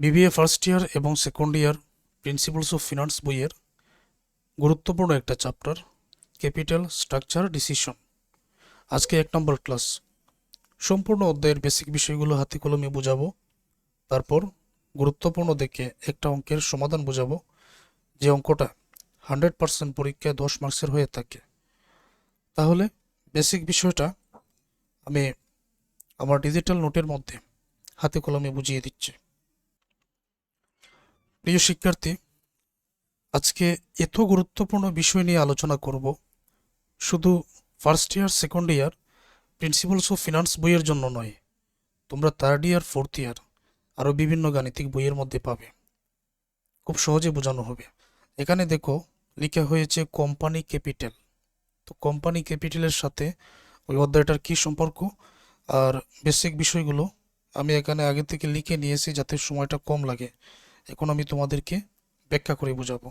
BBA first year এবং second year principles of finance বইয়ের গুরুত্বপূর্ণ একটা চ্যাপ্টার ক্যাপিটাল স্ট্রাকচার ডিসিশন আজকে এক নম্বর ক্লাস সম্পূর্ণ অধ্যায়ের বেসিক বিষয়গুলো হাতে কলমে বোঝাবো। তারপর গুরুত্বপূর্ণ দেখে একটা অঙ্কের সমাধান বোঝাবো। যে অঙ্কটা হান্ড্রেড পার্সেন্ট পরীক্ষায় দশ মার্কসের হয়ে থাকে। তাহলে বেসিক বিষয়টা আমি আমার ডিজিটাল নোটের মধ্যে হাতে কলমে বুঝিয়ে দিচ্ছি। প্রিয় শিক্ষার্থী, আজকে এত গুরুত্বপূর্ণ বিষয় নিয়ে আলোচনা করব। শুধু first year second year principles of finance বইয়ের জন্য নয়, তোমরা থার্ড ইয়ার ফোর্থ ইয়ার আরও বিভিন্ন গাণিতিক বইয়ের মধ্যে পাবে। খুব সহজে বোঝানো হবে। এখানে দেখো, লেখা হয়েছে কোম্পানি ক্যাপিটাল তো কোম্পানি ক্যাপিটালের সাথে ওই অধ্যায়টার কী সম্পর্ক? আর বেসিক বিষয়গুলো আমি এখানে আগে থেকে লিখে নিয়েছি যাতে সময়টা কম লাগে। এখন আমি তোমাদেরকে ব্যাখ্যা করে বোঝাবো।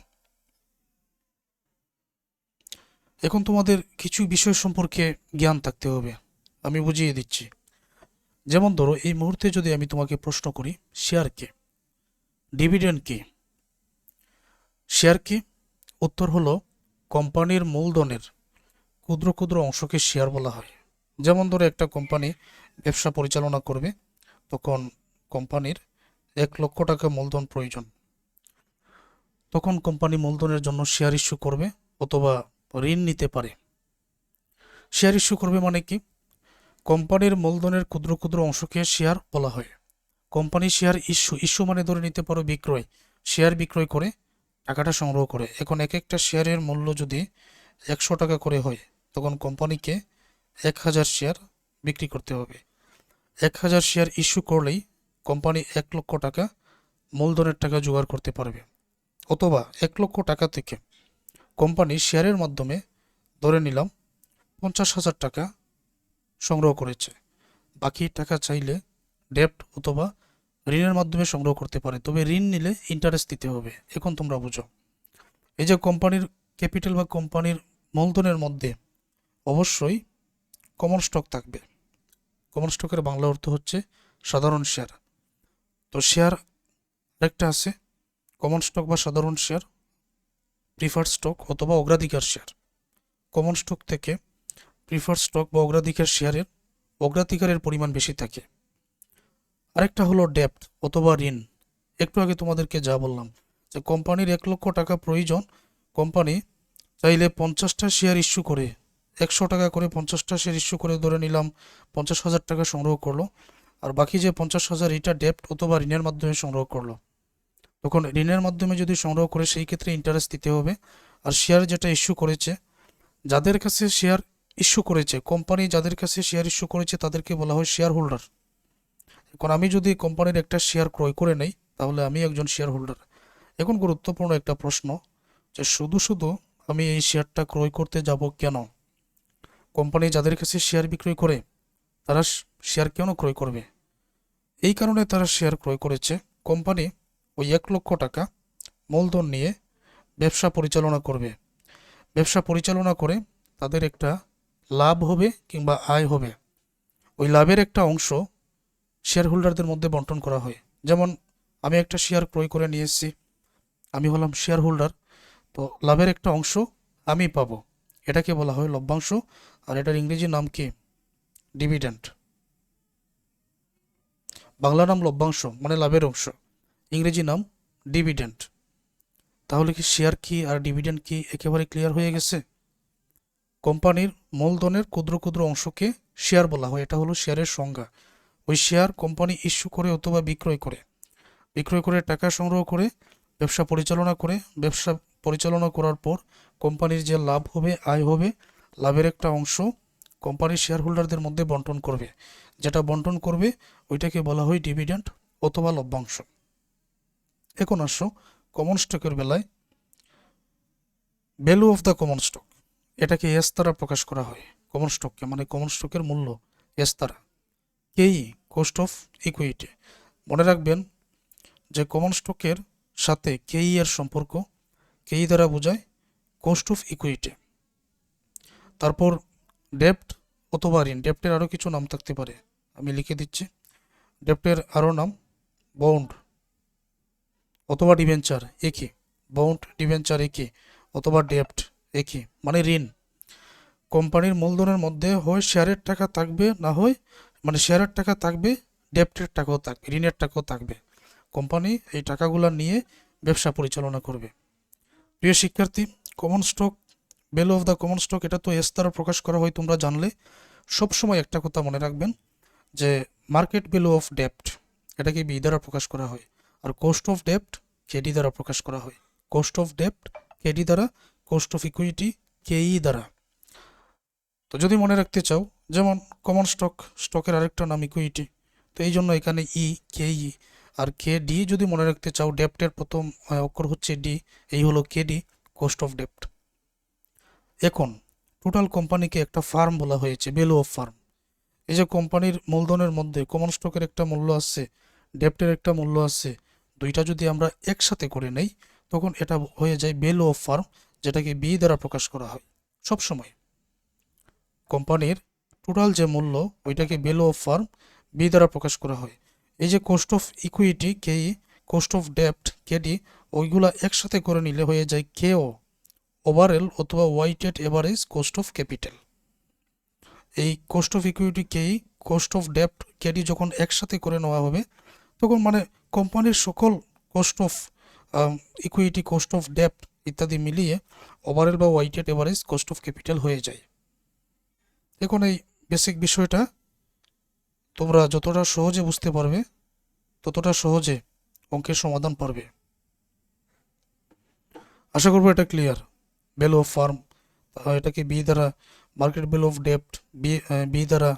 এখন তোমাদের কিছু বিষয় সম্পর্কে জ্ঞান থাকতে হবে, আমি বুঝিয়ে দিচ্ছি। যেমন ধরো, এই মুহূর্তে যদি আমি তোমাকে প্রশ্ন করি শেয়ার কে? ডিভিডেন্ড কি? শেয়ার কি? উত্তর হলো, কোম্পানির মূলধনের ক্ষুদ্র ক্ষুদ্র অংশকে শেয়ার বলা হয়। যেমন ধরো, একটা কোম্পানি ব্যবসা পরিচালনা করবে, তখন কোম্পানির এক লক্ষ টাকা মূলধন প্রয়োজন। তখন কোম্পানি মূলধনের জন্য শেয়ার ইস্যু করবে অথবা ঋণ নিতে পারে। শেয়ার ইস্যু করবে মানে কি? কোম্পানির মূলধনের ক্ষুদ্র ক্ষুদ্র অংশকে শেয়ার বলা হয়। কোম্পানি শেয়ার ইস্যু ইস্যু মানে ধরে নিতে পারো বিক্রয়। শেয়ার বিক্রয় করে টাকাটা সংগ্রহ করে। এখন এক একটা শেয়ারের মূল্য যদি একশো টাকা করে হয়, তখন কোম্পানিকে এক হাজার শেয়ার বিক্রি করতে হবে। এক হাজার শেয়ার ইস্যু করলেই কোম্পানি এক লক্ষ টাকা মূলধনের টাকা জোগাড় করতে পারবে। অথবা এক লক্ষ টাকা থেকে কোম্পানি শেয়ারের মাধ্যমে ধরে নিলাম পঞ্চাশ হাজার টাকা সংগ্রহ করেছে। বাকি টাকা চাইলে ডেপ্ট অথবা ঋণের মাধ্যমে সংগ্রহ করতে পারে। তবে ঋণ নিলে ইন্টারেস্ট দিতে হবে, এখন তোমরা বুঝো। এই যে কোম্পানির ক্যাপিটাল বা কোম্পানির মূলধনের মধ্যে অবশ্যই কমন স্টক থাকবে। কমন স্টকের বাংলা অর্থ হচ্ছে সাধারণ শেয়ার তো শেয়ার আরেকটা আছে কমন স্টক বা সাধারণ শেয়ার প্রিফার্ড স্টক অথবা অগ্রাধিকার শেয়ার কমন স্টক থেকে প্রিফার্ড স্টক বা অগ্রাধিকার শেয়ারের অগ্রাধিকারের পরিমাণ বেশি থাকে। আরেকটা হলো ডেপ্ট অথবা ঋণ। একটু আগে তোমাদেরকে যা বললাম যে কোম্পানির এক লক্ষ টাকা প্রয়োজন কোম্পানি চাইলে পঞ্চাশটা শেয়ার ইস্যু করে, একশো টাকা করে পঞ্চাশটা শেয়ার ইস্যু করে ধরে নিলাম, পঞ্চাশ হাজার টাকা সংগ্রহ করল। আর বাকি যে পঞ্চাশ হাজার এটা ডেপ্ট অথবা ঋণের মাধ্যমে সংগ্রহ করল। তখন ঋণের মাধ্যমে যদি সংগ্রহ করে সেই ক্ষেত্রে ইন্টারেস্ট দিতে হবে। আর শেয়ার যেটা ইস্যু করেছে, যাদের কাছে শেয়ার ইস্যু করেছে কোম্পানি যাদের কাছে শেয়ার ইস্যু করেছে তাদেরকে বলা হয় শেয়ার হোল্ডার এখন আমি যদি কোম্পানির একটা শেয়ার ক্রয় করে নেই, তাহলে আমি একজন শেয়ার হোল্ডার এখন গুরুত্বপূর্ণ একটা প্রশ্ন যে শুধু শুধু আমি এই শেয়ারটা ক্রয় করতে যাব কেন? কোম্পানি যাদের কাছে শেয়ার বিক্রয় করে তারা শেয়ার কেন ক্রয় করবে? এই কারণে তারা শেয়ার ক্রয় করেছে। কোম্পানি ওই এক লক্ষ টাকা মূলধন নিয়ে ব্যবসা পরিচালনা করবে। ব্যবসা পরিচালনা করে তাদের একটা লাভ হবে কিংবা আয় হবে। ওই লাভের একটা অংশ শেয়ার হোল্ডারদের মধ্যে বন্টন করা হয়। যেমন, আমি একটা শেয়ার ক্রয় করে নিয়ে এসেছি। আমি হলাম শেয়ার হোল্ডার তো লাভের একটা অংশ আমি পাবো। এটাকে বলা হয় লভ্যাংশ, আর এটার ইংরেজি নাম কি? ডিভিডেন্ড বাংলা নাম লভ্যাংশ মানে লাভের অংশ, ইংরেজি নাম ডিভিডেন্ড তাহলে কি শেয়ার কি আর ডিভিডেন্ড কি একেবারে ক্লিয়ার হয়ে গেছে? কোম্পানির মূলধনের ক্ষুদ্র ক্ষুদ্র অংশকে শেয়ার বলা হয়, এটা হলো শেয়ারের সংজ্ঞা। ওই শেয়ার কোম্পানি ইস্যু করে অথবা বিক্রয় করে। বিক্রয় করে টাকা সংগ্রহ করে, ব্যবসা পরিচালনা করে। ব্যবসা পরিচালনা করার পর কোম্পানির যে লাভ হবে, আয় হবে, লাভের একটা অংশ কোম্পানির শেয়ার হোল্ডারদের মধ্যে বন্টন করবে। যেটা বন্টন করবে, ওইটাকে বলা হয় ডিভিডেন্ড অথবা লভ্যাংশ। এখন আসো কমন স্টকের বেলায়। Value of the common stock এটাকে এস দ্বারা প্রকাশ করা হয়। কমন স্টককে মানে কমন স্টকের মূল্য এস দ্বারা। কেই কোস্ট অফ ইকুইটি মনে রাখবেন যে কমন স্টকের সাথে কেই এর সম্পর্ক। কেই দ্বারা বোঝায় কোস্ট অফ ইকুইটি তারপর ডেপ্ট অথবা ঋণ। ডেপ্টের আরও কিছু নাম থাকতে পারে। আমি লিখে দিচ্ছি। ডেপ্টের আরও নাম, বন্ড অথবা ডিভেঞ্চার একই বাউন্ড ডিভেঞ্চার একই অথবা ডেপ্ট একই মানে ঋণ। কোম্পানির মূলধনের মধ্যে হয় শেয়ারের টাকা থাকবে, না হয় মানে শেয়ারের টাকা থাকবে, ডেপ্টের টাকাও থাকবে ঋণের টাকাও থাকবে। কোম্পানি এই টাকাগুলো নিয়ে ব্যবসা পরিচালনা করবে। প্রিয় শিক্ষার্থী common stock value of the common stock এটা তো এস দ্বারা প্রকাশ করা হয়, তোমরা জানলে। সবসময় একটা কথা মনে রাখবেন, যে মার্কেট ভ্যালু অফ ডেপ্ট এটাকে বি দ্বারা প্রকাশ করা হয়, আর কোস্ট অফ ডেপ্ট কেডি দ্বারা প্রকাশ করা হয়। কোস্ট অফ ডেপ্ট কেডি দ্বারা কোস্ট অফ ইকুইটি কেই দ্বারা। তো যদি মনে রাখতে চাও, যেমন কমন স্টক স্টকের আরেকটা নাম ইকুইটি তো এই জন্য এখানে ই কে ই আর কে ডি যদি মনে রাখতে চাও ডেপ্টের প্রথম অক্ষর হচ্ছে ডি এই হলো কে ডি কোস্ট অফ ডেপ্ট এখন টোটাল কোম্পানিকে একটা ফার্ম বলা হয়েছে ভ্যালু অফ ফার্ম এই যে কোম্পানির মূলধনের মধ্যে কমন স্টকের একটা মূল্য আছে ডেপ্টের একটা মূল্য আছে, দুইটা যদি আমরা একসাথে করে নেই, তখন এটা হয়ে যায় ভ্যালু অফ ফার্ম যেটাকে বি দ্বারা প্রকাশ করা হয় সব সময় কোম্পানির টোটাল যে মূল্য, ওইটাকে ভ্যালু অফ ফার্ম বি দ্বারা প্রকাশ করা হয়। এই যে cost of equity K cost of ডেপ্ট KD ওইগুলা একসাথে করে নিলে হয়ে যায় কেও ওভারঅল অথবা weighted average cost of capital. এই cost of equity KE cost of ডেপ্ট KD যখন একসাথে করে নেওয়া হবে, তখন মানে কোম্পানির সকল cost of equity cost of ডেপ্ট ইত্যাদি মিলিয়ে ওভারঅল বা weighted average cost of capital হয়ে যায়। এখন এই বেসিক বিষয়টা, তোমরা যতটা সহজে বুঝতে পারবে, ততটা সহজে অঙ্কের সমাধান পারবে। আশা করব এটা ক্লিয়ার। ভ্যালু অফ ফার্ম এটাকে বি দ্বারা মার্কেট ভ্যালু অফ ডেপ্ট বি বি দ্বারা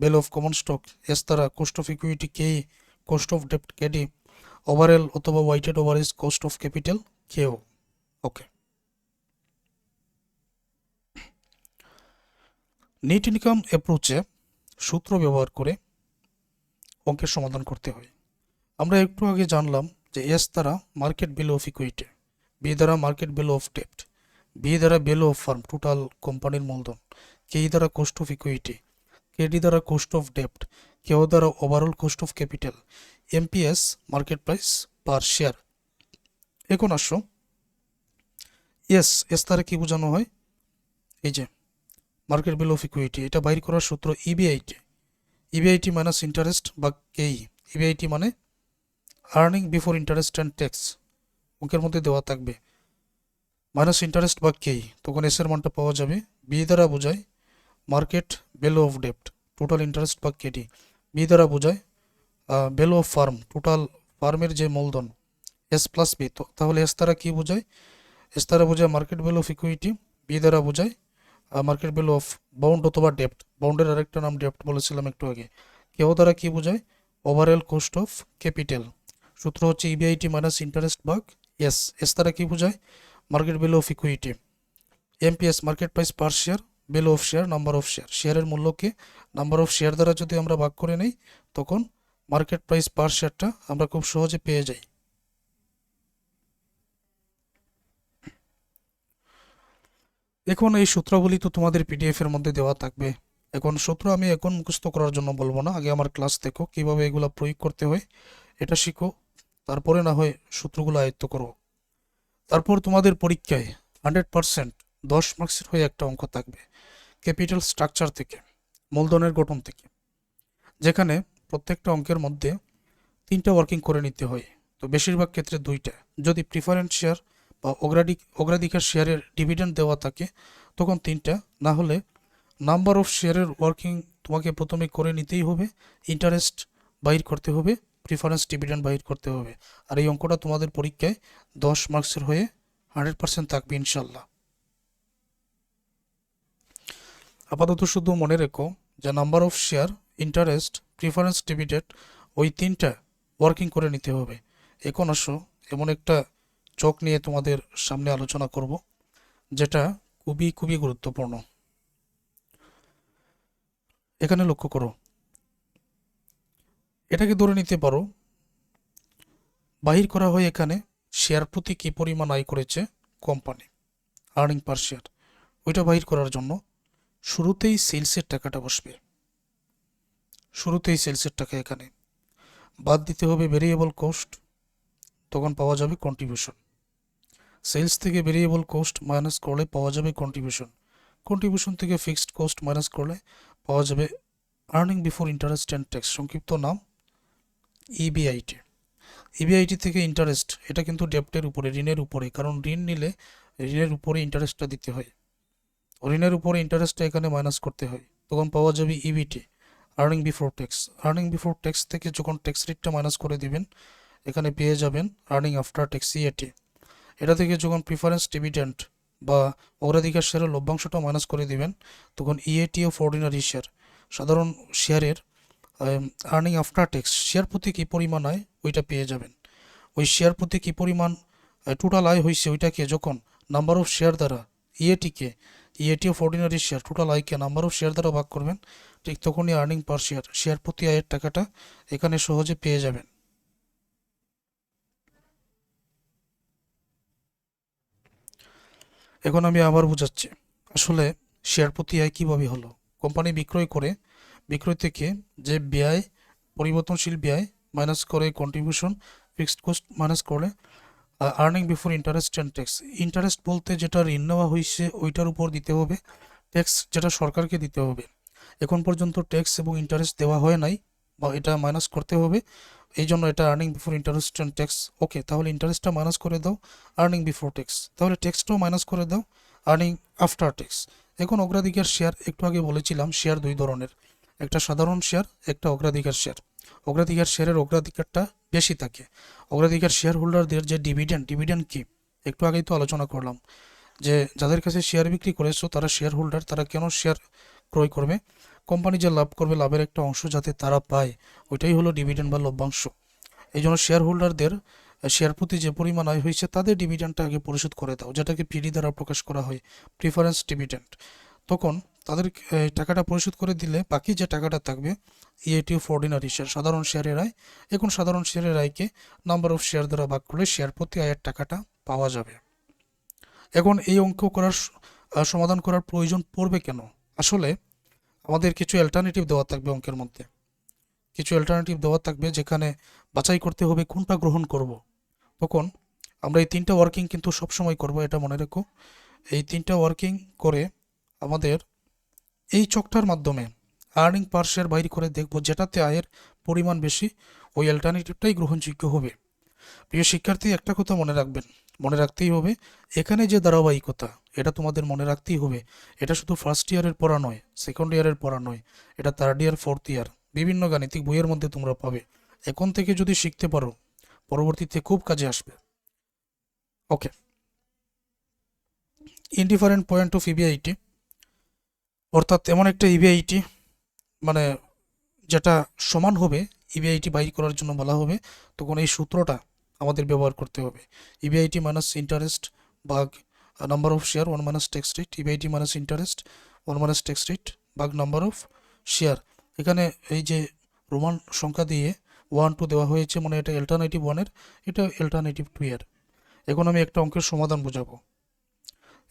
value of common stock S দ্বারা cost of equity K cost of ডেপ্ট KD overall অথবা weighted average cost of capital KO okay net income অ্যাপ্রোচে সূত্র ব্যবহার করে অঙ্কের সমাধান করতে হয়। আমরা একটু আগে জানলাম যে এস দ্বারা market value of equity B দ্বারা মার্কেট ভ্যালু অফ ডেপ্ট বি দ্বারা ভ্যালু অফ ফার্ম টোটাল কোম্পানির মূলধন। কে দ্বারা কোস্ট অফ ইকুইটি কেডি দ্বারা কোস্ট অফ ডেপ্ট কেও দ্বারা overall cost of capital MPS market price per share এখন আসো। এস এস দ্বারা কি বোঝানো হয়? এই যে মার্কেট ভ্যালু অফ ইকুইটি এটা বাইর করার সূত্র E EBIT EBIT minus interest বা কেই? ইবিআইটি মানে earning before interest and tax অঙ্কের মধ্যে দেওয়া থাকবে। মাইনাস ইন্টারেস্ট বা কেই তখন এসের মানটা পাওয়া যাবে। বি দ্বারা বোঝায় মার্কেট ভ্যালু অফ ডেপ্ট টোটাল ইন্টারেস্ট বা কেডি বি দ্বারা বোঝায় ভ্যালু অফ ফার্ম টোটাল ফার্মের যে মূলধন এস প্লাস বি তো, তাহলে এস দ্বারা কী বোঝায়? এস দ্বারা বোঝায় market value of equity B দ্বারা বোঝায় মার্কেট ভ্যালু অফ বাউন্ড অথবা ডেপ্ট বাউন্ডের আরেকটা নাম ডেপ্ট বলেছিলাম একটু আগে। কেউ দ্বারা কি বোঝায়? ওভারঅল কোস্ট অফ ক্যাপিটাল সূত্র হচ্ছে ইবিআইটি মাইনাস ইন্টারেস্ট ভাগ এস এস দ্বারা কি বোঝায়? Market value of equity MPS market price per share value of share number of share শেয়ারের মূল্যকে নাম্বার অফ শেয়ার দ্বারা যদি আমরা ভাগ করে নেই, তখন মার্কেট প্রাইস পার শেয়ারটা আমরা খুব সহজে পেয়ে যাই। এখন এই সূত্রাবলী তো তোমাদের পিডিএফ এর মধ্যে দেওয়া থাকবে। এখন সূত্র আমি এখন মুখস্থ করার জন্য বলব না। আগে আমার ক্লাস দেখো, কীভাবে এগুলো প্রয়োগ করতে হয়, এটা শিখো। তারপরে না হয় সূত্রগুলো আয়ত্ত করো। তারপর তোমাদের পরীক্ষায় হান্ড্রেড পারসেন্ট দশ মার্কসের হয়ে একটা অঙ্ক থাকবে ক্যাপিটাল স্ট্রাকচার থেকে, মূলধনের গঠন থেকে, যেখানে প্রত্যেকটা অঙ্কের মধ্যে তিনটা ওয়ার্কিং করে নিতে হয়। তো বেশিরভাগ ক্ষেত্রে দুইটা। যদি প্রিফারেন্স শেয়ার বা অগ্রাধিক, অগ্রাধিকার শেয়ারের ডিভিডেন্ড দেওয়া থাকে, তখন তিনটা। না হলে নাম্বার অফ শেয়ারের ওয়ার্কিং তোমাকে প্রথমে করে নিতেই হবে ইন্টারেস্ট বাইর করতে হবে প্রিফারেন্স ডিভিডেন্ড বাইর করতে হবে। আর এই অঙ্কটা তোমাদের পরীক্ষায় দশ মার্কসের হয়ে হান্ড্রেড পার্সেন্ট থাকবে ইনশাল্লাহ। আপাতত শুধু মনে রেখো যে number of share interest preference dividend ওই তিনটা ওয়ার্কিং করে নিতে হবে। এখন আসো, এমন একটা চক নিয়ে তোমাদের সামনে আলোচনা করব, যেটা খুবই খুবই গুরুত্বপূর্ণ। এখানে লক্ষ্য করো এটাকে ধরে নিতে পারো। বাহির করা হয় এখানে শেয়ার প্রতি কী পরিমাণ আয় করেছে কোম্পানি আর্নিং পার শেয়ার ওইটা বাহির করার জন্য শুরুতেই সেলসের টাকাটা বসবে। শুরুতেই সেলসের টাকা এখানে। বাদ দিতে হবে ভেরিয়েবল কস্ট তখন পাওয়া যাবে কন্ট্রিবিউশন সেলস থেকে ভেরিয়েবল কোস্ট মাইনাস করলে পাওয়া যাবে কন্ট্রিবিউশন কন্ট্রিবিউশন থেকে ফিক্সড কোস্ট মাইনাস করলে পাওয়া যাবে earning before interest and tax সংক্ষিপ্ত নাম ইবিআইটি ইবিআইটি থেকে ইন্টারেস্ট এটা কিন্তু ডেপ্টের উপরে, ঋণের উপরে। কারণ ঋণ নিলে ঋণের উপরে ইন্টারেস্টটা দিতে হয়। ঋণের উপরে ইন্টারেস্টটা এখানে মাইনাস করতে হয়। তখন পাওয়া যাবে E EBT earning before tax earning before tax থেকে যখন ট্যাক্স রেটটা মাইনাস করে দিবেন, এখানে পেয়ে যাবেন আর্নিং আফটার ট্যাক্স ইএটি এটা থেকে যখন প্রিফারেন্স ডিভিডেন্ট বা অগ্রাধিকার শেয়ারের লভ্যাংশটা মাইনাস করে দিবেন, তখন ইএটি অফ অর্ডিনারি শেয়ার সাধারণ শেয়ারের আর্নিং আফটার ট্যাক্স শেয়ার প্রতি কী পরিমাণ আয় ওইটা পেয়ে যাবেন। ওই শেয়ার প্রতি কী পরিমাণ টোটাল আয় হয়েছে ওইটাকে যখন নাম্বার অফ শেয়ার দ্বারা ইএটিকে EAT of ordinary share total আয়কে নাম্বার অফ শেয়ার দ্বারা ভাগ করবেন, ঠিক তখনই আর্নিং পার শেয়ার শেয়ার প্রতি আয়ের টাকাটা এখানে সহজে পেয়ে যাবেন। এখন আমি আবার বোঝাচ্ছি, আসলে শেয়ার প্রতি আয় কীভাবে হলো? কোম্পানি বিক্রয় করে বিক্রয় থেকে যে ব্যয়, পরিবর্তনশীল ব্যয় মাইনাস করে কন্ট্রিবিউশন ফিক্সড কোস্ট মাইনাস করে earning before interest and tax interest বলতে যেটা ঋণ নেওয়া হয়েছে ওইটার উপর দিতে হবে। ট্যাক্স যেটা সরকারকে দিতে হবে। এখন পর্যন্ত ট্যাক্স এবং ইন্টারেস্ট দেওয়া হয় নাই, বা এটা মাইনাস করতে হবে। এই জন্য এটা earning before interest and tax okay তাহলে ইন্টারেস্টটা মাইনাস করে দাও আর্নিং বিফোর ট্যাক্স তাহলে ট্যাক্সটাও মাইনাস করে দাও আর্নিং আফটার ট্যাক্স এখন অগ্রাধিকার শেয়ার একটু আগে বলেছিলাম শেয়ার দুই ধরনের। একটা সাধারণ শেয়ার, একটা অগ্রাধিকার শেয়ার। অগ্রাধিকার শেয়ারের অগ্রাধিকারটা বেশি থাকে। অগ্রাধিকার শেয়ার হোল্ডারদের যে ডিভিডেন্ড ডিভিডেন্ড কি? একটু আগেই তো আলোচনা করলাম যে যাদের কাছে শেয়ার বিক্রি করেছ, তারা শেয়ার হোল্ডার তারা কেন শেয়ার ক্রয় করবে? কোম্পানি যে লাভ করবে, লাভের একটা অংশ যাতে তারা পায়, ওইটাই হলো ডিভিডেন্ড বা লভ্যাংশ। এই জন্য শেয়ার হোল্ডারদের শেয়ার প্রতি যে পরিমাণ আয় হয়েছে, তাদের ডিভিডেন্ডটা আগে পরিশোধ করে দাও, যেটাকে পিডি দ্বারা প্রকাশ করা হয় প্রিফারেন্স ডিভিডেন্ড তখন তাদের টাকাটা পরিশোধ করে দিলে বাকি যে টাকাটা থাকবে ইএটি অফ অর্ডিনারি শেয়ার সাধারণ শেয়ারের আয়, এখন সাধারণ শেয়ারের আয়কে নাম্বার অফ শেয়ার দ্বারা ভাগ করলে শেয়ার প্রতি আয়ের টাকাটা পাওয়া যাবে। এখন এই অঙ্ক করার সমাধান করার প্রয়োজন পড়বে কেন? আসলে আমাদের কিছু অ্যাল্টারনেটিভ দেওয়া থাকবে অঙ্কের মধ্যে। কিছু অ্যাল্টারনেটিভ দেওয়া থাকবে যেখানে বাছাই করতে হবে কোনটা গ্রহণ করব। তখন আমরা এই তিনটা ওয়ার্কিং কিন্তু সবসময় করব, এটা মনে রেখো। এই তিনটা ওয়ার্কিং করে আমাদের এই চকটার মাধ্যমে আর্নিং পার শেয়ার বাইর করে দেখব যেটাতে আয়ের পরিমাণ বেশি, ওই অ্যাল্টারনেটিভটাই গ্রহণযোগ্য হবে। প্রিয় শিক্ষার্থী, একটা কথা মনে রাখবেন। মনে রাখতেই হবে, এখানে যে ধারাবাহিকতা, এটা তোমাদের মনে রাখতেই হবে, এটা শুধু ফার্স্ট ইয়ারের পড়া নয় সেকেন্ড ইয়ারের পড়া নয়, এটা থার্ড ইয়ার ফোর্থ ইয়ার বিভিন্ন গাণিতিক বইয়ের মধ্যে তোমরা পাবে। এখন থেকে যদি শিখতে পারো, পরবর্তীতে খুব কাজে আসবে। Okay indifferent point of EBIT অর্থাৎ এমন একটা ইবিআইটি মানে যেটা সমান হবে ইবিআইটি বাই করার জন্য বলা হবে, তখন এই সূত্রটা আমাদের ব্যবহার করতে হবে। E ইবিআইটি মাইনাস ইন্টারেস্ট ভাগ number of share one minus tax rate EBIT minus interest one minus tax rate ভাগ নাম্বার অফ শেয়ার এখানে এই যে রোমান সংখ্যা দিয়ে ওয়ান টু দেওয়া হয়েছে মানে এটা অল্টারনেটিভ ওয়ানের এটা অল্টারনেটিভ টু এর। এখন আমি একটা অঙ্কের সমাধান বোঝাবো।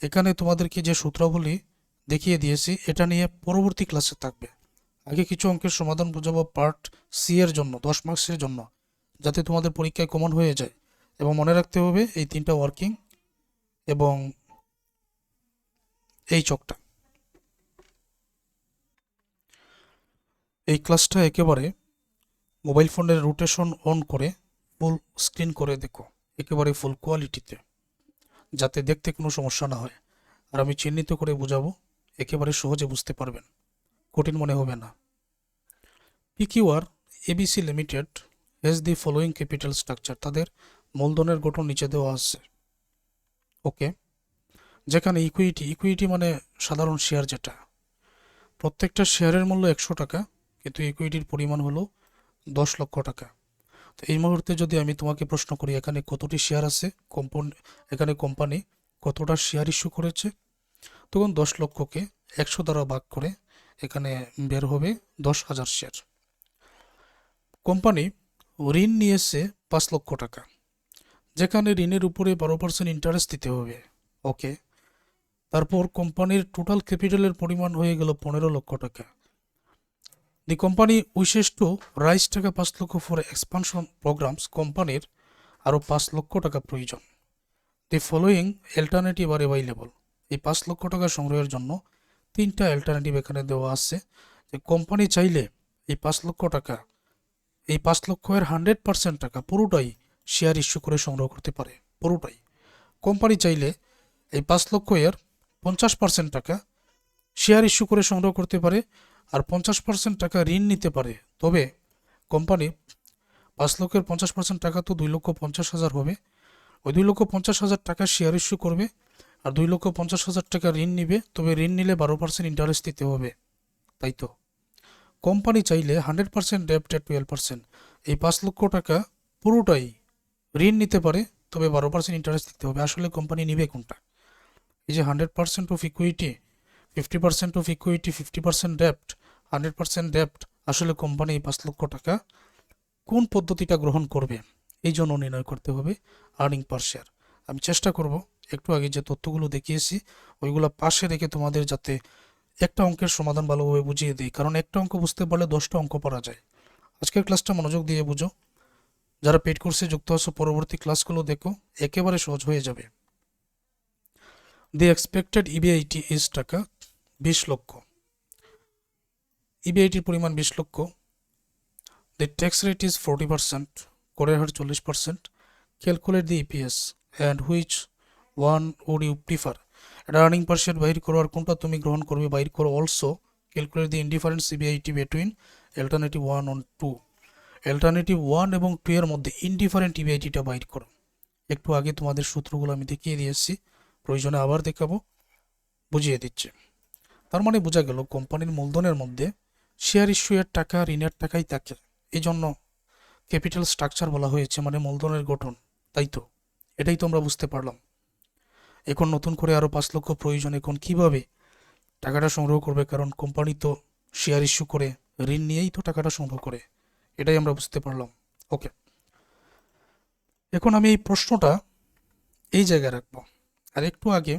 এখানে তোমাদেরকে যে সূত্রাবলী দেখিয়ে দিয়েছি, এটা নিয়ে পরবর্তী ক্লাসে থাকবে। আগে কিছু অঙ্কের সমাধান বোঝাবো পার্ট সি এর জন্য, দশ মার্কসের জন্য, যাতে তোমাদের পরীক্ষায় কমন হয়ে যায়। এবং মনে রাখতে হবে, এই তিনটা ওয়ার্কিং এবং এই চকটা। এই ক্লাসটা একেবারে মোবাইল ফোনের রোটেশন অন করে ফুল স্ক্রিন করে দেখো, একেবারে ফুল কোয়ালিটিতে যাতে দেখতে কোনো সমস্যা না হয়। আর আমি চিহ্নিত করে বোঝাবো একেবারে সহজে বুঝতে পারবেন। কঠিন মনে হবে না। PQR, ABC limited has the following capital structure, তাদের মূলধনের গঠন নিচে দেওয়া আছে। ওকে? যেখানে ইকুইটি ইকুইটি মানে সাধারণ শেয়ার যেটা। প্রত্যেকটা শেয়ারের মূল্য একশো টাকা, কিন্তু ইকুইটির পরিমাণ হলো দশ লক্ষ টাকা। তো এই মুহূর্তে যদি আমি তোমাকে প্রশ্ন করি, এখানে কতটি শেয়ার আছে? কোম্পানি এখানে কোম্পানি কতটা শেয়ার ইস্যু করেছে? তখন দশ লক্ষকে একশো দ্বারা ভাগ করে এখানে বের হবে দশ হাজার শেয়ার। কোম্পানি ঋণ নিয়েছে পাঁচ লক্ষ টাকা, যেখানে ঋণের উপরে বারো পার্সেন্ট ইন্টারেস্ট দিতে হবে। ওকে, তারপর কোম্পানির টোটাল ক্যাপিটালের পরিমাণ হয়ে গেল পনেরো লক্ষ টাকা। The company wishes to raise টাকা পাঁচ লক্ষ ফর এক্সপানশন প্রোগ্রামস কোম্পানির আরও পাঁচ লক্ষ টাকা প্রয়োজন। দি ফলোয়িং অ্যাল্টারনেটিভ আর অ্যাভাইলেবল এই পাঁচ লক্ষ টাকা সংগ্রহের জন্য তিনটা অ্যাল্টারনেটিভ এখানে দেওয়া আছে যে কোম্পানি চাইলে এই পাঁচ লক্ষ টাকা, এই পাঁচ লক্ষের হান্ড্রেড পার্সেন্ট টাকা পুরোটাই শেয়ার ইস্যু করে সংগ্রহ করতে পারে, পুরোটাই। কোম্পানি চাইলে এই পাঁচ লক্ষ এর পঞ্চাশ পার্সেন্ট টাকা শেয়ার ইস্যু করে সংগ্রহ করতে পারে আর পঞ্চাশ পার্সেন্ট টাকা ঋণ নিতে পারে। তবে কোম্পানি পাঁচ লক্ষের পঞ্চাশ পার্সেন্ট টাকা তো দুই লক্ষ পঞ্চাশ হাজার হবে, ওই দুই লক্ষ পঞ্চাশ হাজার টাকা শেয়ার ইস্যু করবে আর দুই লক্ষ পঞ্চাশ হাজার টাকা ঋণ নিবে, তবে ঋণ নিলে বারো পার্সেন্ট ইন্টারেস্ট দিতে হবে। তাই তো? কোম্পানি চাইলে হান্ড্রেড পার্সেন্ট ডেপ্ট এট টুয়েলভ পার্সেন্ট এই পাঁচ লক্ষ টাকা পুরোটাই ঋণ নিতে পারে, তবে বারো পার্সেন্ট ইন্টারেস্ট দিতে হবে। আসলে কোম্পানি নিবে কোনটা? এই যে hundred percent of equity fifty percent of equity fifty percent ডেপ্ট hundred percent ডেপ্ট আসলে কোম্পানি এই পাঁচ লক্ষ টাকা কোন পদ্ধতিটা গ্রহণ করবে? এই জন্য নির্ণয় করতে হবে আর্নিং পার শেয়ার আমি চেষ্টা করব একটু আগে যে তথ্যগুলো দেখিয়েছি, ওইগুলো পাশে রেখে তোমাদের যাতে একটা অঙ্কের সমাধান ভালোভাবে বুঝিয়ে দিই। কারণ একটা অঙ্ক বুঝতে পারলে দশটা অঙ্ক পড়া যায়। আজকের ক্লাসটা মনোযোগ দিয়ে বুঝো। যারা পেড কোর্সে যুক্ত আছো, পরবর্তী ক্লাসগুলো দেখো, একেবারে সহজ হয়ে যাবে। দি এক্সপেক্টেড ইবিআইটি ইজ টাকা বিশ লক্ষ। ইবিআইটির পরিমাণ বিশ লক্ষ। The tax rate is forty percent করের হার চল্লিশ percent calculate the EPS and which one would you prefer এটা আর্নিং পার শেয়ার বাইর করো আর কোনটা তুমি গ্রহণ করবে বাইর করো also calculate the indifference EBIT between alternative one on two alternative one এবং টু এর মধ্যে ইনডিফারেন্ট ইবিআইটিটা বাইর করো। একটু আগে তোমাদের সূত্রগুলো আমি দেখিয়ে দিয়েছি প্রয়োজনে আবার দেখাবো, বুঝিয়ে দিচ্ছে। তার মানে বোঝা গেল, কোম্পানির মূলধনের মধ্যে শেয়ার ইস্যু এর টাকা, ঋণের টাকাই থাকে। এই জন্য ক্যাপিটাল স্ট্রাকচার বলা হয়েছে মানে মূলধনের গঠন, তাই তো? এটাই তো আমরা বুঝতে পারলাম। এখন নতুন করে আরও পাঁচ লক্ষ প্রয়োজন এখন কীভাবে টাকাটা সংগ্রহ করবে? কারণ কোম্পানি তো শেয়ার ইস্যু করে, ঋণ নিয়েই তো টাকাটা সংগ্রহ করে। এটাই আমরা বুঝতে পারলাম। ওকে এখন আমি এই প্রশ্নটা এই জায়গায় রাখব। আর একটু আগে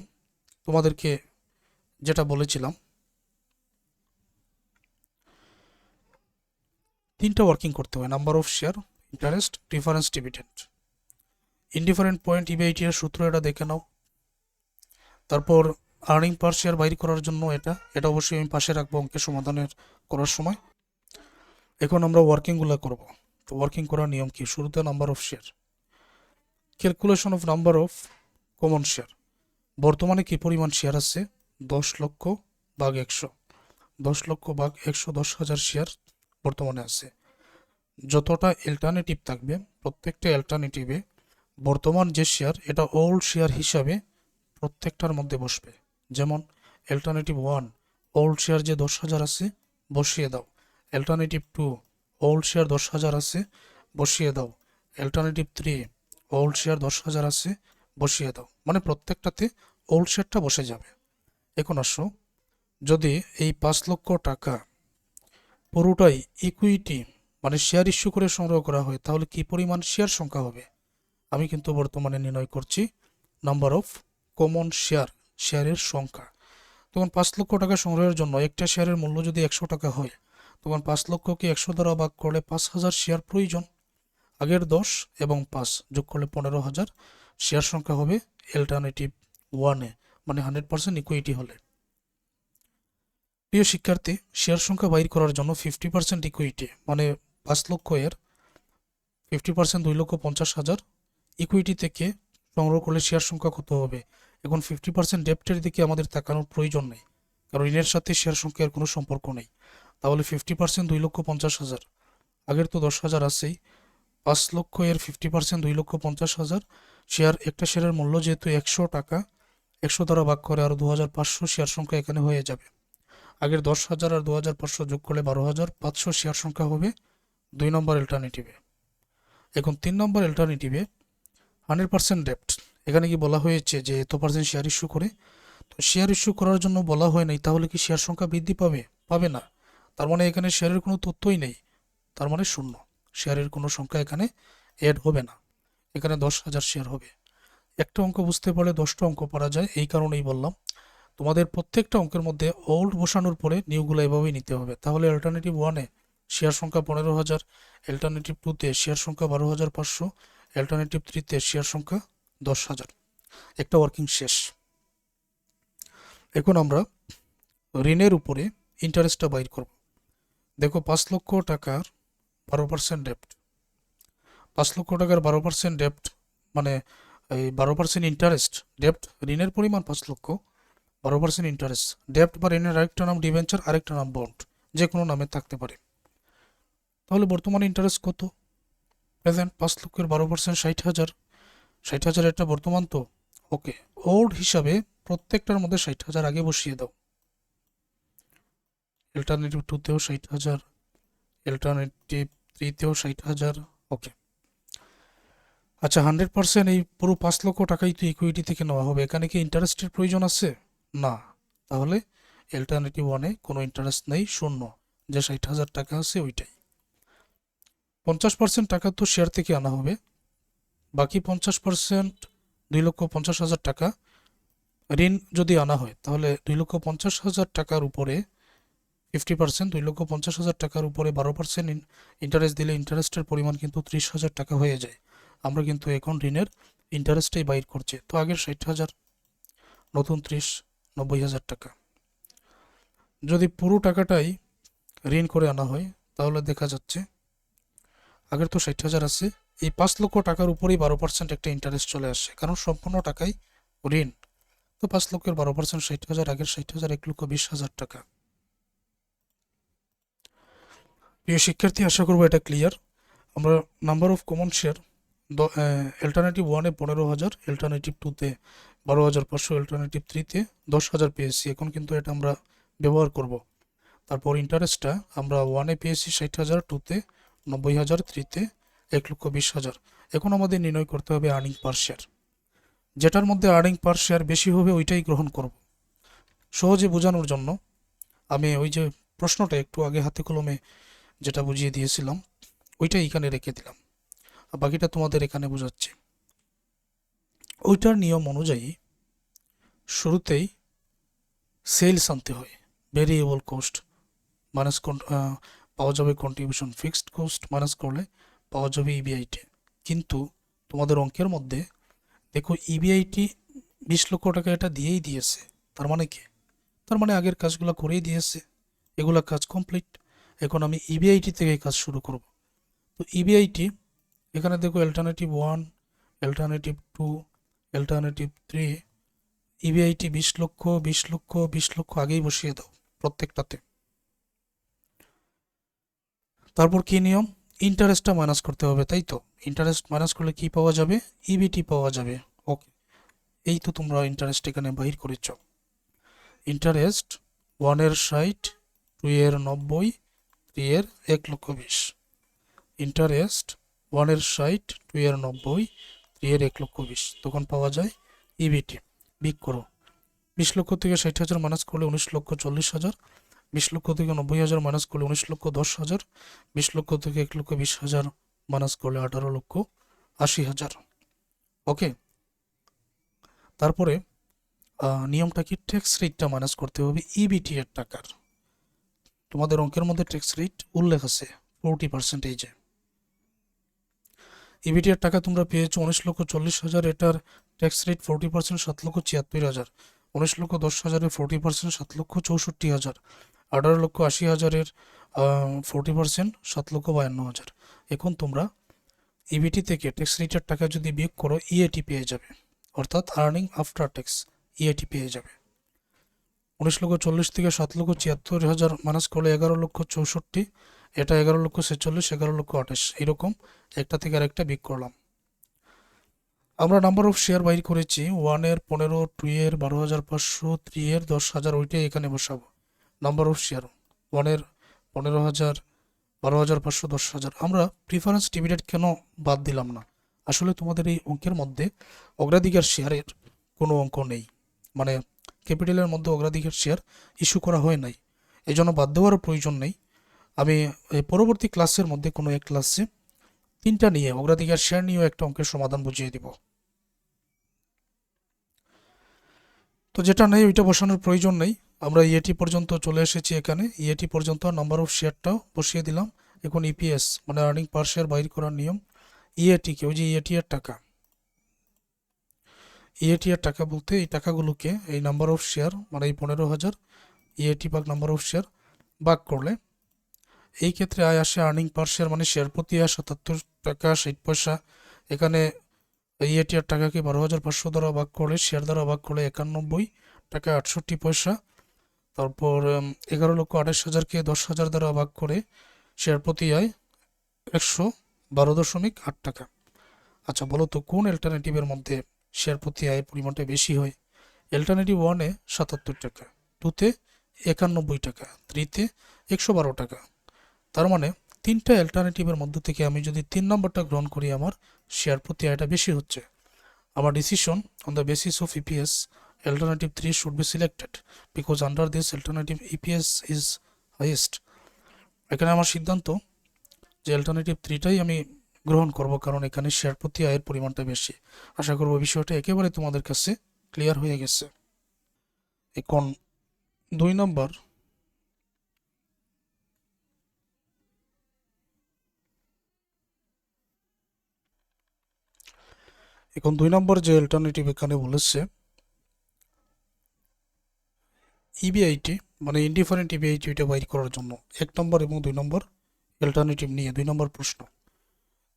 তোমাদেরকে যেটা বলেছিলাম, তিনটা ওয়ার্কিং করতে হয় number of share interest difference dividend indifferent point EBIT এর সূত্র এটা দেখে নাও। তারপর আর্নিং পার শেয়ার বাইর করার জন্য এটা এটা অবশ্যই আমি পাশে রাখব অঙ্কের সমাধানের করার সময়। এখন আমরা ওয়ার্কিংগুলো করব। তো ওয়ার্কিং করার নিয়ম কি? শুরুতে number of share calculation of number of common share বর্তমানে কি পরিমাণ শেয়ার আছে? দশ লক্ষ ভাগ একশো। দশ লক্ষ ভাগ একশো দশ হাজার শেয়ার বর্তমানে আছে। যতটা অ্যাল্টারনেটিভ থাকবে, প্রত্যেকটা অ্যাল্টারনেটিভে বর্তমান যে শেয়ার এটা ওল্ড শেয়ার হিসাবে প্রত্যেকটার মধ্যে বসবে। যেমন অ্যাল্টারনেটিভ ওয়ান ওল্ড শেয়ার যে দশ হাজার আছে, বসিয়ে দাও। অ্যাল্টারনেটিভ টু ওল্ড শেয়ার দশ হাজার আছে, বসিয়ে দাও। অ্যাল্টারনেটিভ থ্রি ওল্ড শেয়ার দশ হাজার আছে, বসিয়ে দাও। মানে প্রত্যেকটাতে ওল্ড শেয়ারটা বসে যাবে। এখন আসো। যদি এই পাঁচ লক্ষ টাকা পুরোটাই ইকুইটি মানে শেয়ার ইস্যু করে সংগ্রহ করা হয়, তাহলে কি পরিমাণ শেয়ার সংখ্যা হবে? আমি কিন্তু বর্তমানে নির্ণয় করছি নাম্বার অফ কমন শেয়ার শেয়ারের সংখ্যা। তখন পাঁচ লক্ষ টাকা সংগ্রহের জন্য একটা শেয়ারের মূল্য যদি একশো টাকা হয় তখন পাঁচ লক্ষকে একশো দ্বারা ভাগ করলে পাঁচ হাজার শেয়ার প্রয়োজন। আগের দশ এবং পাঁচ যোগ করলে পনেরো হাজার শেয়ার সংখ্যা হবে অ্যাল্টারনেটিভ ওয়ানে মানে হান্ড্রেড পার্সেন্ট ইকুইটি হলে। প্রিয় শিক্ষার্থী শেয়ার সংখ্যা বাইর করার জন্য ফিফটি পার্সেন্ট ইকুইটি মানে পাঁচ লক্ষ এর ফিফটি পার্সেন্ট দুই লক্ষ পঞ্চাশ হাজার ইকুইটি থেকে সংগ্রহ করলে শেয়ার সংখ্যা কত হবে? এখন ফিফটি পার্সেন্ট ডেপ্টের দিকে আমাদের তাকানোর প্রয়োজন নেই। কারণ ঋণের সাথে শেয়ার সংখ্যার কোনো সম্পর্ক নেই। তাহলে ফিফটি পার্সেন্ট দুই লক্ষ পঞ্চাশ হাজার। আগের তো দশ হাজার আছেই। পাঁচ লক্ষ এর ফিফটি পার্সেন্ট দুই লক্ষ পঞ্চাশ হাজার। শেয়ার একটা শেয়ারের মূল্য যেহেতু একশো টাকা, একশো দ্বারা ভাগ করে আরও দু হাজার পাঁচশো শেয়ার সংখ্যা এখানে হয়ে যাবে। আগের দশ হাজার আর দু হাজার পাঁচশো যোগ করলে বারো হাজার, পাঁচশো শেয়ার সংখ্যা হবে দুই নম্বর অল্টারনেটিভে এখন তিন নম্বর অল্টারনেটিভে হান্ড্রেড পার্সেন্ট ডেপ্ট এখানে কি বলা হয়েছে যে এত পার্সেন্ট শেয়ার ইস্যু করে? তো শেয়ার ইস্যু করার জন্য বলা হয় নাই, তাহলে কি শেয়ার সংখ্যা বৃদ্ধি পাবে? পাবে না। তার মানে এখানে শেয়ারের কোনো তথ্যই নেই। তার মানে শূন্য। শেয়ারের কোনো সংখ্যা এখানে অ্যাড হবে না। এখানে দশ হাজার শেয়ার হবে। একটা অঙ্ক বুঝতে পারলে দশটা অঙ্ক পারা যায়, এই কারণেই বললাম। তোমাদের প্রত্যেকটা অঙ্কের মধ্যে ওল্ড বসানোর পরে নিউগুলো এভাবেই নিতে হবে। তাহলে অল্টারনেটিভ ওয়ানে শেয়ার সংখ্যা পনেরো হাজার অল্টারনেটিভ টুতে শেয়ার সংখ্যা বারো হাজার পাঁচশো অল্টারনেটিভ থ্রিতে শেয়ার সংখ্যা দশ হাজার। একটা ওয়ার্কিং শেষ। এখন আমরা ঋণের উপরে ইন্টারেস্টটা বাইর করব। দেখো, পাঁচ লক্ষ টাকার বারো পার্সেন্ট ডেপ্ট পাঁচ লক্ষ টাকার বারো পার্সেন্ট ডেপ্ট মানে এই বারো পার্সেন্ট ইন্টারেস্ট ডেপ্ট ঋণের পরিমাণ পাঁচ লক্ষ, বারো পার্সেন্ট ইন্টারেস্ট ডেপ্ট বা ঋণের আরেকটা নাম ডিভেঞ্চার আরেকটা নাম বন্ড যে কোনো নামে থাকতে পারে। তাহলে বর্তমানে ইন্টারেস্ট কত? প্রেজেন্ট পাঁচ লক্ষের বারো পার্সেন্ট ষাট হাজার। ষাট হাজার একটা বর্তমান তো? ওকে ওল্ড হিসাবে প্রত্যেকটার মধ্যে ষাট হাজার আগে বসিয়ে দাও। অল্টারনেটিভ টুতেও ষাট হাজার অল্টারনেটিভ থ্রিতেও ষাট হাজার, ওকে। আচ্ছা হান্ড্রেড পার্সেন্ট এই পুরো পাঁচ লক্ষ টাকাই তো ইকুইটি থেকে নেওয়া হবে। এখানে কি ইন্টারেস্টের প্রয়োজন আছে? না। তাহলে অল্টারনেটিভ ওয়ানে কোনো ইন্টারেস্ট নেই, শূন্য। যে ষাট হাজার টাকা আছে ওইটাই। পঞ্চাশ পার্সেন্ট টাকা তো শেয়ার থেকে আনা হবে। বাকি পঞ্চাশ পার্সেন্ট দুই লক্ষ পঞ্চাশ হাজার টাকা ঋণ যদি আনা হয়, তাহলে দুই লক্ষ পঞ্চাশ হাজার টাকার উপরে ফিফটি পার্সেন্ট দুই লক্ষ পঞ্চাশ হাজার টাকার উপরে বারো পার্সেন্ট ইন্টারেস্ট দিলে ইন্টারেস্টের পরিমাণ কিন্তু ত্রিশ হাজার টাকা হয়ে যায়। আমরা কিন্তু এখন ঋণের ইন্টারেস্টেই বাইর করছি। তো আগের ষাট হাজার, নতুন ত্রিশ, নব্বই হাজার টাকা। যদি পুরো টাকাটাই ঋণ করে আনা হয়, তাহলে দেখা যাচ্ছে আগের তো ষাট হাজার আছে এই পাঁচ লক্ষ টাকার উপরেই বারো পার্সেন্ট একটা ইন্টারেস্ট চলে আসে। কারণ সম্পূর্ণ টাকাই ঋণ। তো পাঁচ লক্ষের বারো পার্সেন্ট ষাট হাজার, আগের ষাট হাজার এক লক্ষ বিশ হাজার টাকা। প্রিয় শিক্ষার্থী, আশা করব এটা ক্লিয়ার আমরা number of common share alternative ওয়ানে পনেরো হাজার অল্টারনেটিভ টুতে বারো হাজার পাঁচশো অল্টারনেটিভ থ্রিতে দশ হাজার পেয়েছি। এখন কিন্তু এটা আমরা ব্যবহার করব। তারপর ইন্টারেস্টটা আমরা ওয়ানে পেয়েছি ষাট হাজার টুতে নব্বই হাজার থ্রিতে এক লক্ষ বিশ হাজার। এখন আমাদের নির্ণয় করতে হবে আর্নিং পার শেয়ার যেটার মধ্যে আর্নিং পার শেয়ার বেশি হবে, ওইটাই গ্রহণ করব। সহজে বোঝানোর জন্য আমি ওই যে প্রশ্নটা একটু আগে হাতে কলমে যেটা বুঝিয়ে দিয়েছিলাম, ওইটাই এখানে রেখে দিলাম। আর বাকিটা তোমাদের এখানে বোঝাচ্ছি। ওইটার নিয়ম অনুযায়ী শুরুতেই সেলস আনতে হয়। ভেরিয়েবল কোস্ট মাইনাস পাওয়া যাবে কন্ট্রিবিউশন ফিক্সড কোস্ট মাইনাস করলে পাওয়া যাবে ইবিআইটি কিন্তু তোমাদের অঙ্কের মধ্যে দেখো ইবিআইটি বিশ লক্ষ টাকা এটা দিয়েই দিয়েছে। তার মানে কি? তার মানে আগের কাজগুলো করেই দিয়েছে। এগুলা কাজ কমপ্লিট এখন আমি ইবিআইটি থেকে কাজ শুরু করব। তো ইবিআইটি এখানে দেখো alternative one alternative two alternative three EBIT বিশ লক্ষ বিশ লক্ষ বিশ লক্ষ আগেই বসিয়ে দাও প্রত্যেকটাতে। তারপর কি নিয়ম? ইন্টারেস্টটা মাইনাস করতে হবে, তাই তো? ইন্টারেস্ট মাইনাস করলে কি পাওয়া যাবে? ইবিটি পাওয়া যাবে। ওকে এই তো তোমরা ইন্টারেস্ট এখানে বাহির করেছ। ইন্টারেস্ট ওয়ানের ষাট টু এর নব্বই থ্রি এর এক লক্ষ বিশ। ইন্টারেস্ট ওয়ানের ষাট টু এর নব্বই থ্রি এর এক লক্ষ বিশ। তখন পাওয়া যায় ইবিটি বিক করো। বিশ লক্ষ থেকে ষাট হাজার মাইনাস করলে উনিশ লক্ষ চল্লিশ হাজার। বিশ লক্ষ থেকে নব্বই হাজার মাইনাস করলে উনিশ লক্ষ, দশ হাজার। বিশ লক্ষ থেকে এক লক্ষ বিশ হাজার মাইনাস করলে আঠারো লক্ষ আশি হাজার। ওকে তারপরে নিয়মটা কি? ট্যাক্স রেটটা মাইনাস করতে হবে ইবিটি এর টাকার। তোমাদের অঙ্কের মধ্যে ট্যাক্স রেট উল্লেখ আছে ফোরটি পার্সেন্টেজে ইবিটি এর টাকা তোমরা পেয়েছ উনিশ লক্ষ চল্লিশ হাজার, এটার ট্যাক্স রেট ফোরটি পার্সেন্ট সাত লক্ষ ছিয়াত্তর হাজার। উনিশ লক্ষ দশ হাজারের ফোরটি পার্সেন্ট সাত লক্ষ চৌষট্টি হাজার। আঠারো লক্ষ আশি হাজারের ফোরটি পার্সেন্ট সাত লক্ষ বায়ান্ন হাজার। এখন তোমরা ইবিটি থেকে ট্যাক্স রেটের টাকা যদি বিয়োগ করো ইএটি পেয়ে যাবে। অর্থাৎ আর্নিং আফটার ট্যাক্স ইএটি পেয়ে যাবে। উনিশ লক্ষ চল্লিশ থেকে সাত লক্ষ ছিয়াত্তর হাজার মাইনাস করলে এগারো লক্ষ চৌষট্টি, এটা এগারো লক্ষ ছেচল্লিশ, এগারো লক্ষ আঠাশ। এরকম একটা থেকে আরেকটা বিক করলাম। আমরা নাম্বার অফ শেয়ার বাইর করেছি ওয়ানের পনেরো টু এর বারো হাজার পাঁচশো থ্রি এর দশ হাজার ওইটাই এখানে বসাবো। নাম্বার অফ শেয়ার ওয়ানের পনেরো হাজার, বারো হাজার পাঁচশো, দশ হাজার। আমরা প্রিফারেন্স ডিভিডেন্ড কেন বাদ দিলাম না? আসলে তোমাদের এই অঙ্কের মধ্যে অগ্রাধিকার শেয়ারের কোনো অঙ্ক নেই। মানে ক্যাপিটালের মধ্যে অগ্রাধিকার শেয়ার ইস্যু করা হয় নাই। এই জন্য বাদ দেওয়ারও প্রয়োজন নেই। আমি পরবর্তী ক্লাসের মধ্যে কোনো এক ক্লাসে তিনটা নিয়ে অগ্রাধিকার শেয়ার নিয়েও একটা অঙ্কের সমাধান বুঝিয়ে দিব। তো যেটা নেই, ওইটা বসানোর প্রয়োজন নেই। আমরা ইএটি পর্যন্ত চলে এসেছি এখানে। ইএটি পর্যন্ত নাম্বার অফ শেয়ারটাও বসিয়ে দিলাম। এখন ইপিএস মানে আর্নিং পার শেয়ার বাইর করার নিয়ম। ইএটি কে, ওই যে ইএটি এর টাকা। ইএটি এর টাকা বলতে এই টাকাগুলোকে, এই নাম্বার অফ শেয়ার মানে এই পনেরো হাজার ইএটি ভাগ নাম্বার অফ শেয়ার ভাগ করলে এই ক্ষেত্রে আয় আসে আর্নিং পার শেয়ার মানে শেয়ার প্রতি আয় সাতাত্তর টাকা, ষাট পয়সা। এখানে ইএটি এর টাকাকে বারো হাজার পাঁচশো দ্বারা ভাগ করলে শেয়ার দ্বারা ভাগ করলে একানব্বই টাকা আটষট্টি পয়সা। তারপর এগারো লক্ষ আঠাশ হাজারকে দশ হাজার দ্বারা ভাগ করে শেয়ার প্রতি আয় একশো বারো দশমিক আট টাকা। আচ্ছা বলো তো, কোন অল্টারনেটিভের মধ্যে শেয়ার প্রতি আয়ের পরিমাণটা বেশি হয়? অল্টারনেটিভ ওয়ানে সাতাত্তর টাকা টুতে একানব্বই টাকা থ্রিতে একশো বারো টাকা। তার মানে তিনটা অল্টারনেটিভের মধ্যে থেকে আমি যদি তিন নম্বরটা গ্রহণ করি আমার শেয়ার প্রতি আয়টা বেশি হচ্ছে। আমার decision on the basis of EPS alternative 3 should be selected because under this alternative EPS is highest. এখানে আমার সিদ্ধান্ত যে অল্টারনেটিভ থ্রিটাই আমি গ্রহণ করব, কারণ এখানে শেয়ার প্রতি আয়ের পরিমাণটা বেশি। আশা করব বিষয়টা একেবারে তোমাদের কাছে ক্লিয়ার হয়ে গেছে। এখন দুই নম্বর এখন দুই নম্বর যে অল্টারনেটিভ এখানে বলেছে ইবিআইটি মানে ইনডিফারেন্ট ইবিআইটি এটা বাইর করার জন্য। এক নম্বর এবং দুই নম্বর অল্টারনেটিভ নিয়ে দুই নম্বর প্রশ্ন।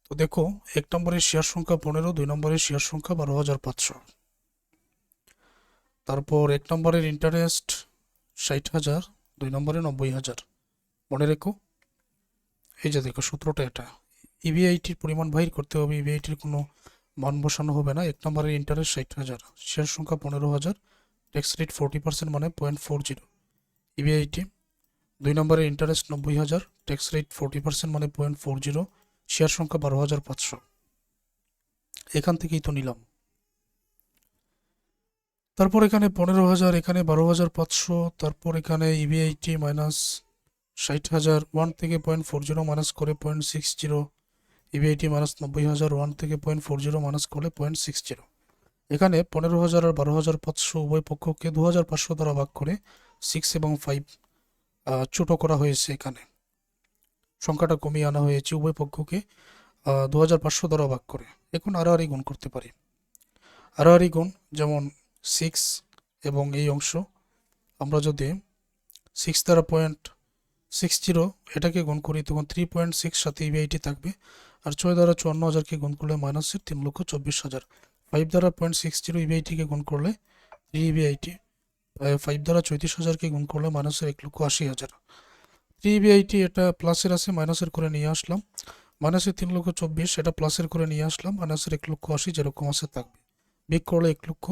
তো দেখো, এক নম্বরের শেয়ার সংখ্যা পনেরো, দুই নম্বরের শেয়ার সংখ্যা বারো হাজার পাঁচশো। তারপর এক নম্বরের ইন্টারেস্ট ষাট হাজার, দুই নম্বরে নব্বই হাজার। মনে রেখো, এই যে দেখো সূত্রটা এটা। ইবিআইটির পরিমাণ বাহির করতে হবে ইবিআইটির কোনো মান বসানো হবে না। এক নম্বরের ইন্টারেস্ট ষাট হাজার, শেয়ার সংখ্যা পনেরো হাজার ট্যাক্স রেট ফোরটি পার্সেন্ট মানে পয়েন্ট ফোর জিরো ইবিআইটি দুই নম্বরের ইন্টারেস্ট নব্বই হাজার ট্যাক্স রেট ফোরটি পার্সেন্ট মানে পয়েন্ট ফোর জিরো শেয়ার সংখ্যা বারো হাজার পাঁচশো। এখান থেকেই তো নিলাম। তারপর এখানে পনেরো হাজার, এখানে বারো হাজার পাঁচশো, তারপর এখানে ইবিআইটি মাইনাস ষাট হাজার ওয়ান থেকে পয়েন্ট ফোর জিরো মাইনাস করে point six zero EBIT minus নব্বই হাজার ওয়ান থেকে পয়েন্ট ফোর জিরো মাইনাস করলে পয়েন্ট সিক্স জিরো এখানে পনেরো হাজার আর বারো হাজার পাঁচশো উভয় পক্ষকে দু হাজার পাঁচশো দ্বারা ভাগ করে সিক্স এবং ফাইভ ছোটো করা হয়েছে এখানে। সংখ্যাটা কমিয়ে আনা হয়েছে উভয় পক্ষকে দু হাজার পাঁচশো দ্বারা ভাগ করে। এখন আড়াআড়ি গুণ করতে পারি। আড়াআড়ি গুণ যেমন সিক্স এবং এই অংশ, আমরা যদি সিক্স দ্বারা পয়েন্ট সিক্স জিরো এটাকে গুণ করি, তখন থ্রি পয়েন্ট সিক্স সাথে ইবিআইটি থাকবে। আর ছয় দ্বারা চুয়ান্ন হাজারকে গুণ করলে মাইনাসের তিন লক্ষ চব্বিশ হাজার। ফাইভ দ্বারা পয়েন্ট সিক্স জিরো ইবিআইটিকে গুণ করলে থ্রি ইবিআইটি ফাইভ দ্বারা চৌত্রিশ হাজারকে গুণ করলে মাইনাসের এক লক্ষ আশি হাজার। থ্রি ইবিআইটি এটা প্লাসের আছে মাইনাসের করে নিয়ে আসলাম। মাইনাসের তিন লক্ষ চব্বিশ, এটা প্লাসের করে নিয়ে আসলাম। মাইনাসের এক লক্ষ আশি যেরকম আছে থাকবে। বিগ করলে এক লক্ষ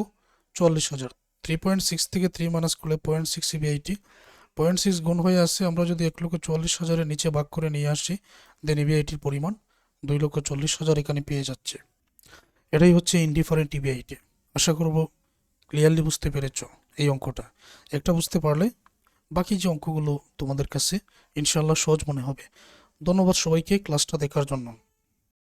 চুয়াল্লিশ হাজার। থ্রি পয়েন্ট সিক্স থেকে থ্রি মাইনাস করলে point six EBIT point six গুণ হয়ে আসছে আমরা যদি এক লক্ষ চুয়াল্লিশ হাজারের নিচে ভাগ করে নিয়ে আসি দেন ইবিআইটির পরিমাণ দুই লক্ষ চল্লিশ হাজার এখানে পেয়ে যাচ্ছে। এটাই হচ্ছে ইনডিফারেন্ট ইবিআইটি আশা করব ক্লিয়ারলি বুঝতে পেরেছ এই অঙ্কটা। একটা বুঝতে পারলে বাকি যে অঙ্কগুলো তোমাদের কাছে ইনশাল্লাহ সহজ মনে হবে। ধন্যবাদ সবাইকে ক্লাসটা দেখার জন্য।